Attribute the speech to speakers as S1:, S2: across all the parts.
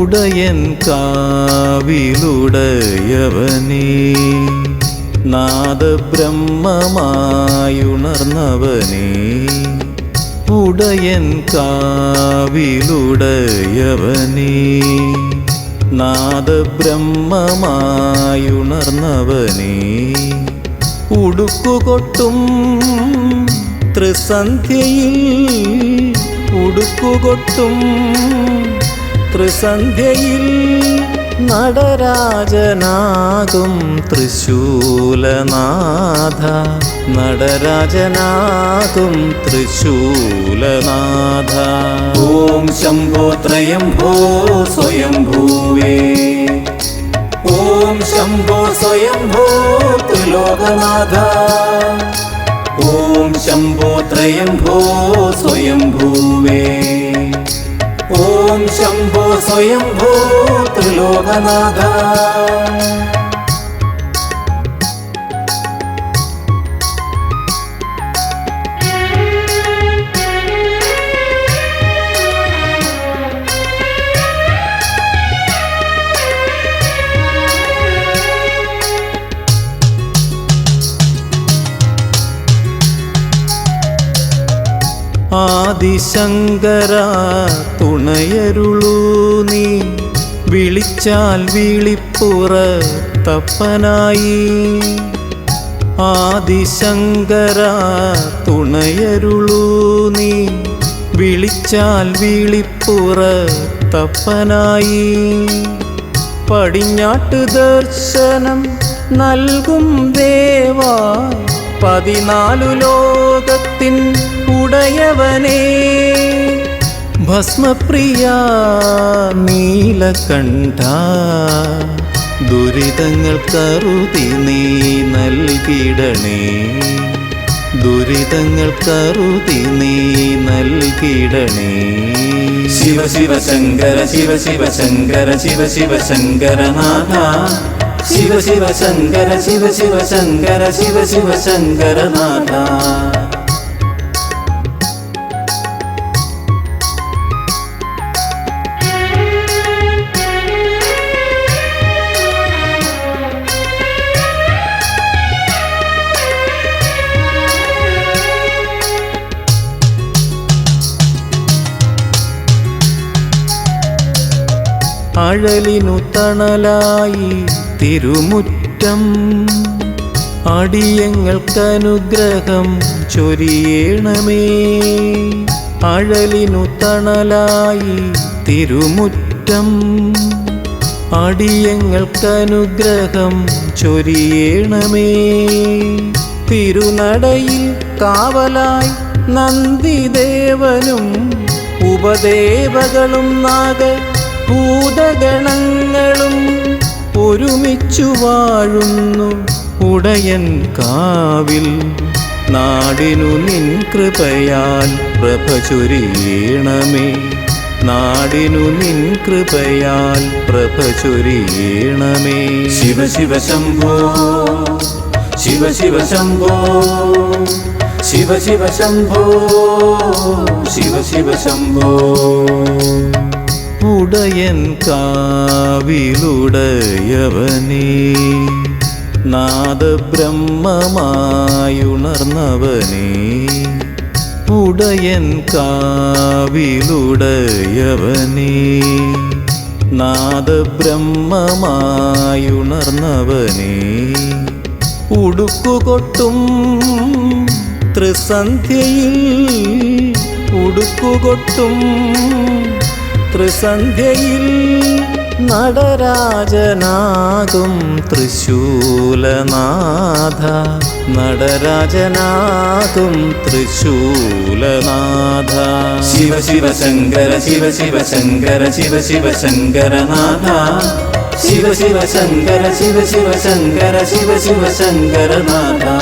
S1: ഉടയൻ കാവിലുടയവനേ. നാദബ്രഹ്മമായുണർന്നവനേ. ഉടയൻ കാവിലുടയവനേ. നാദബ്രഹ്മമായുണർന്നവനേ. ഉടുക്കുകൊട്ടും ത്രിസന്ധ്യയിൽ ഉടുക്കുകൊട്ടും ത്രിസന്ധ്യയിൽ നടരാജനാകും തൃശൂലനാഥ. നടരാജനാകും തൃശൂലനാഥ. ഓം ശംഭോ ത്രയംഭോ സ്വയംഭൂവേ. ഓം ശംഭോ സ്വയംഭോ ത്രിലോകനാഥ. ഓം ശംഭോ ത്രയംഭോ സ്വയംഭൂവേ. ഓം ശംഭോ സ്വയംഭോ ത്രിലോകനാഥ ആദിശങ്കര തുണയരുളൂ നീ. വിളിച്ചാൽ വിളിപ്പുറ തപ്പനായി ആദിശങ്കര തുണയരുളൂ നീ. വിളിച്ചാൽ വിളിപ്പുറ തപ്പനായി പടിഞ്ഞാട്ട് ദർശനം നൽകും ദേവാ. പതിനാലു ലോകത്തിൻ ഉടയവനേ. ഭസ്മപ്രിയ നീലകണ്ഠ ദുരിതങ്ങൾ കരുതി നീ നൽകിടണേ. ദുരിതങ്ങൾ കരുതി നീ നൽകിടണേ. ശിവ ശിവ ശങ്കര ശിവ ശിവ ശങ്കര ശിവ ശിവ ശങ്കരനാഥ ശിവ ശിവ ശങ്കര ശിവ ശിവ ശങ്കര ശിവ ശിവ ശങ്കരനാഥ അഴലിനു തണലായി തിരുമുറ്റം. അടിയങ്ങൾക്കനുഗ്രഹം ചൊരിയണമേ. അഴലിനു തണലായി തിരുമുറ്റം. അടിയങ്ങൾക്കനുഗ്രഹം ചൊരിയണമേ. തിരുനടയിൽ കാവലായി നന്ദിദേവനും ഉപദേവകളും നാഗ ഭൂതഗണങ്ങളും ഒരുമിച്ചു വാഴുന്നു ഉടയൻ കാവിൽ. നാടിനു നിൻ കൃപയാൽ പ്രഭ ചൊരിയണമേ. നാടിനു നിൻ കൃപയാൽ പ്രഭ ചൊരിയണമേ. ശിവ ശിവ ശംഭോ ശിവ ശിവ ശംഭോ ശിവ ശിവ ശംഭോ ശിവ ശിവ ശംഭോ. ഉടയൻ കാവിലുടയവനേ. നാദബ്രഹ്മമായുണർന്നവനേ. ഉടയൻ കാവിലുടയവനേ. നാദബ്രഹ്മമായുണർന്നവനേ. ഉടുക്കുകൊട്ടും ത്രിസന്ധ്യയിൽ ഉടുക്കുകൊട്ടും ത്രിസന്ധ്യയിൽ നടരാജനാകും തൃശൂലനാഥ. നടരാജനാകും തൃശൂലനാഥ. ശിവ ശിവ ശങ്കര ശിവ ശിവ ശങ്കര ശിവ ശിവ ശങ്കരനാഥ. ശിവ ശിവ ശങ്കര ശിവ ശിവ ശങ്കര ശിവ ശിവ ശങ്കരനാഥ.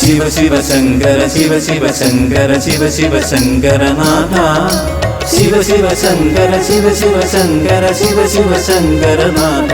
S1: ശിവ ശിവ ശങ്കര ശിവ ശിവ ശങ്കര ശിവ ശിവ ശങ്കരനാഥ. ശിവ ശിവ ശങ്കര ശിവ ശിവ ശങ്കര ശിവ ശിവ ശങ്കരനാഥ